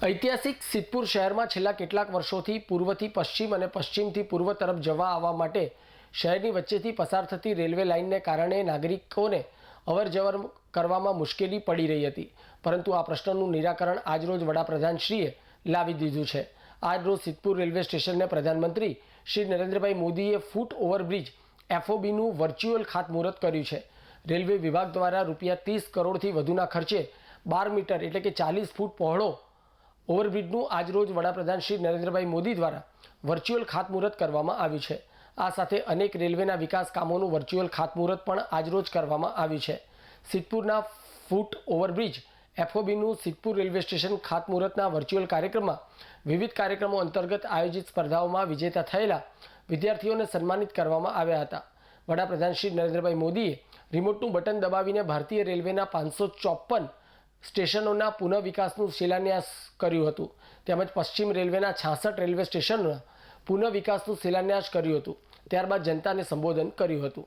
ઐતિહાસિક સિદ્ધપુર શહેરમાં છેલ્લા કેટલાક વર્ષોથી પૂર્વથી પશ્ચિમ અને પશ્ચિમથી પૂર્વ તરફ જવા આવવા માટે શહેરની વચ્ચેથી પસાર થતી રેલવે લાઇનને કારણે નાગરિકોને અવરજવર કરવામાં મુશ્કેલી પડી રહી હતી. પરંતુ આ પ્રશ્નનું નિરાકરણ આજરોજ વડાપ્રધાનશ્રીએ લાવી દીધું છે. આજરોજ સિદ્ધપુર રેલવે સ્ટેશનને પ્રધાનમંત્રી શ્રી નરેન્દ્રભાઈ મોદીએ ફૂટ ઓવરબ્રિજ એફઓબીનું વર્ચ્યુઅલ ખાતમુહૂર્ત કર્યું છે. રેલવે વિભાગ દ્વારા રૂપિયા ત્રીસ કરોડથી વધુના ખર્ચે બાર મીટર એટલે કે ચાલીસ ફૂટ પહોળો ઓવરબ્રિજનું આજરોજ વડાપ્રધાન શ્રી નરેન્દ્રભાઈ મોદી દ્વારા વર્ચ્યુઅલ ખાતમુહૂર્ત કરવામાં આવ્યું છે. આ સાથે અનેક રેલવેના વિકાસ કામોનું વર્ચ્યુઅલ ખાતમુહૂર્ત પણ આજરોજ કરવામાં આવ્યું છે. સિદ્ધપુરના ફૂટ ઓવરબ્રિજ, એફઓબીનું સિદ્ધપુર રેલવે સ્ટેશન ખાતમુહૂર્તના વર્ચ્યુઅલ કાર્યક્રમમાં વિવિધ કાર્યક્રમો અંતર્ગત આયોજિત સ્પર્ધાઓમાં વિજેતા થયેલા વિદ્યાર્થીઓને સન્માનિત કરવામાં આવ્યા હતા. વડાપ્રધાન શ્રી નરેન્દ્રભાઈ મોદીએ રિમોટનું બટન દબાવીને ભારતીય રેલવેના પાંચસો ચોપન સ્ટેશનોના પુનઃવિકાસનું શિલાન્યાસ કર્યું હતું. તેમજ પશ્ચિમ રેલવેના છાસઠ રેલવે સ્ટેશનના પુનઃવિકાસનું શિલાન્યાસ કર્યું હતું. ત્યારબાદ જનતાને સંબોધન કર્યું હતું.